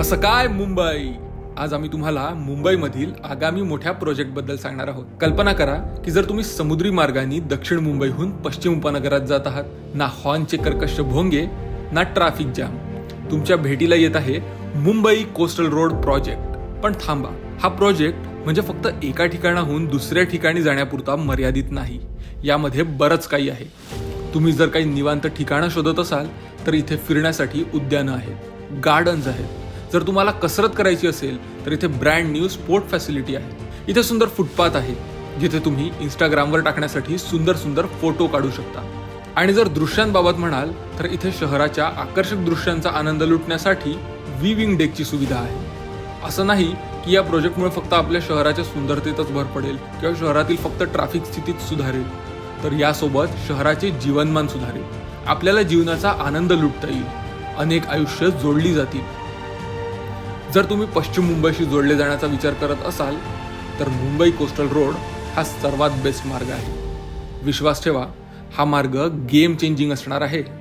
कसं काय मुंबई? आज आम्ही तुम्हाला मुंबईमधील आगामी मोठ्या प्रोजेक्टबद्दल सांगणार आहोत. कल्पना करा की जर तुम्ही समुद्री मार्गाने दक्षिण मुंबईहून पश्चिम उपनगरात जात आहात ना हॉर्नचे कर्कश भोंगे ना ट्रॅफिक जाम. तुमच्या भेटीला येत आहे मुंबई कोस्टल रोड प्रोजेक्ट. पण थांबा हा प्रोजेक्ट म्हणजे फक्त एका ठिकाणाहून दुसऱ्या ठिकाणी जाण्यापुरता मर्यादित नाही. यामध्ये बरंच काही आहे. तुम्ही जर काही निवांत ठिकाणं शोधत असाल तर इथे फिरण्यासाठी उद्यानं आहेत. गार्डन्स आहेत. जर तुम्हाला कसरत करायची असेल तर इथे ब्रँड न्यू स्पोर्ट फॅसिलिटी आहे. इथे सुंदर फुटपाथ आहे जिथे तुम्ही इंस्टाग्रामवर टाकण्यासाठी सुंदर सुंदर फोटो काढू शकता. आणि जर दृश्यांबाबत म्हणाल तर इथे शहराच्या आकर्षक दृश्यांचा आनंद लुटण्यासाठी विविंग डेकची सुविधा आहे. असं नाही की या प्रोजेक्टमुळे फक्त आपल्या शहराच्या सुंदरतेतच भर पडेल किंवा शहरातील फक्त ट्रॅफिक स्थितीत सुधारेल तर यासोबत शहराचे जीवनमान सुधारेल. आपल्याला जीवनाचा आनंद लुटता येईल. अनेक आयुष्य जोडली जातील. जर तुम्ही पश्चिम मुंबईशी जोडले जाण्याचा विचार करत असाल तर मुंबई कोस्टल रोड हा सर्वात बेस्ट मार्ग आहे. विश्वास ठेवा हा मार्ग गेम चेंजिंग असणार आहे.